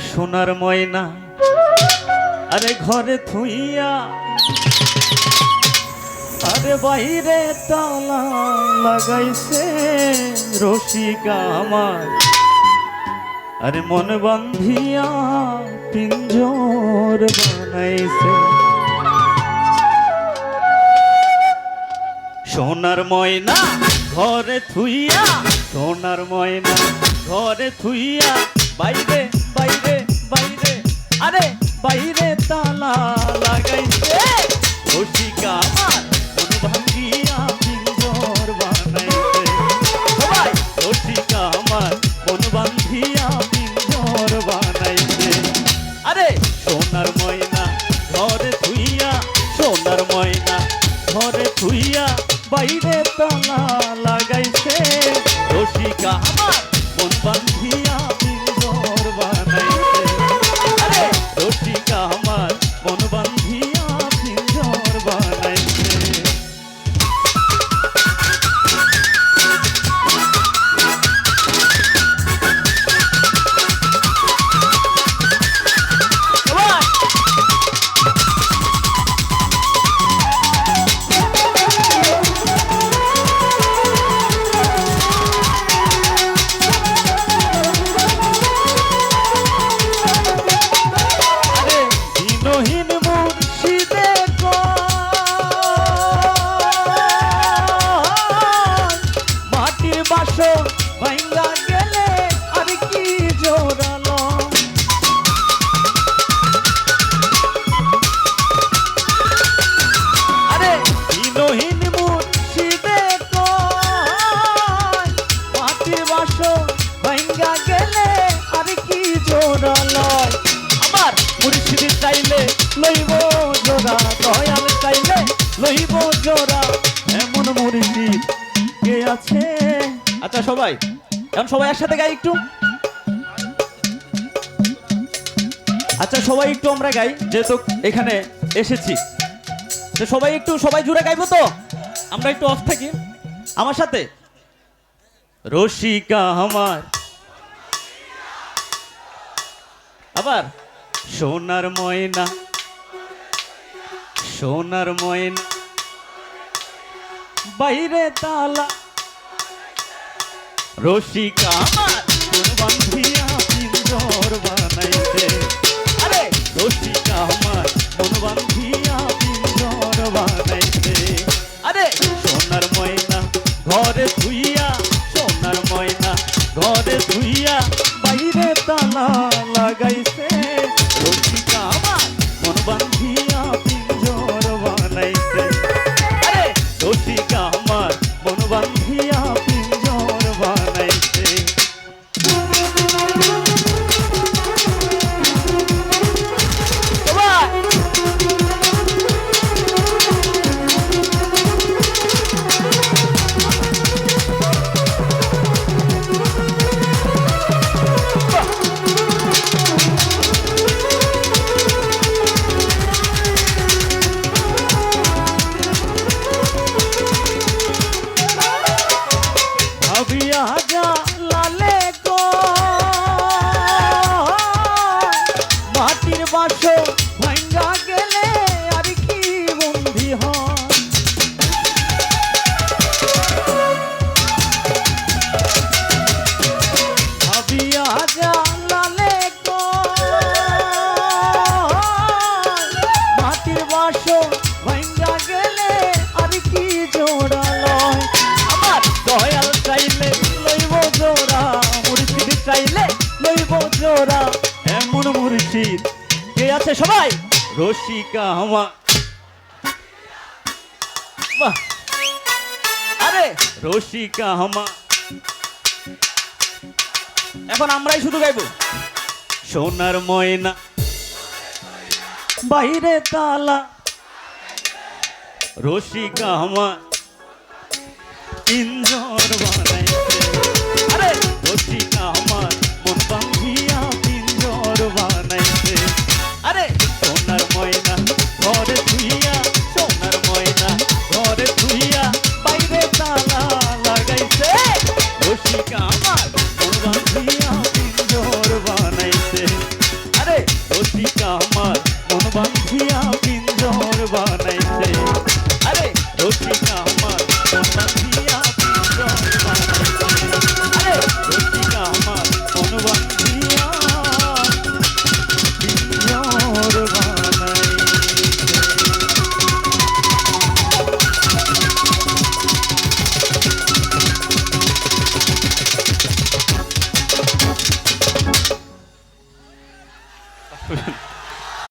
সোনার ময়না, আরে ঘরে থুইয়া, আরে বাইরে তালা লাগাইছে রসিকা আমার। আরে মন বান্ধিয়া পিঞ্জর বানাইছে। সোনার ময়না, ঘরে থুইয়া, সোনার ময়না, ঘরে থুইয়া বাইরে বাইরে বাইরে। আরে বাইরে তালা লাগাইছে রসিকা আমার ভাঙ্গিয়া পিঞ্জর বানাইছে সবাই! রসিকা আমার মন বান্ধিয়া পিঞ্জর বানাইছে আরে! সোনার ময়না ঘরে থুইয়া সোনার ময়না ঘরে থুইয়া বাইরে তালা লাগাইছে। রসিকা আমার মন বান্ধিয়া লইব জোড়া, এমন কে আছে? আচ্ছা সবাই, এখন সবাই একসাথে গাই একটু? আচ্ছা সবাই একটু আমরা গাই, যেহেতু এখানে এসেছি। তো সবাই একটু, সবাই জুড়ে গাইবো তো? আমরা একটু অফ থাকি। আমার সাথে? রসিকা আমার। আবার? সোনার ময়না। সোনার ময়না। বাইরে তালা। রসিকা কোন বানাইছে। আরে, রসিকা আমার বানাইছে। আরে, সোনার ময়না ঘরে ধুইয়া সোনার ময়না ঘরে ধুইয়া বাইরে তালা। কে আছে সবাই? রসিকা আরে, রসিকা এখন আমরাই শুধু গাইবো। সোনার ময়না। বাইরে তালা। রসিকা আরে রসিকা বাঁধিয়া পিঞ্জর বানাইছে।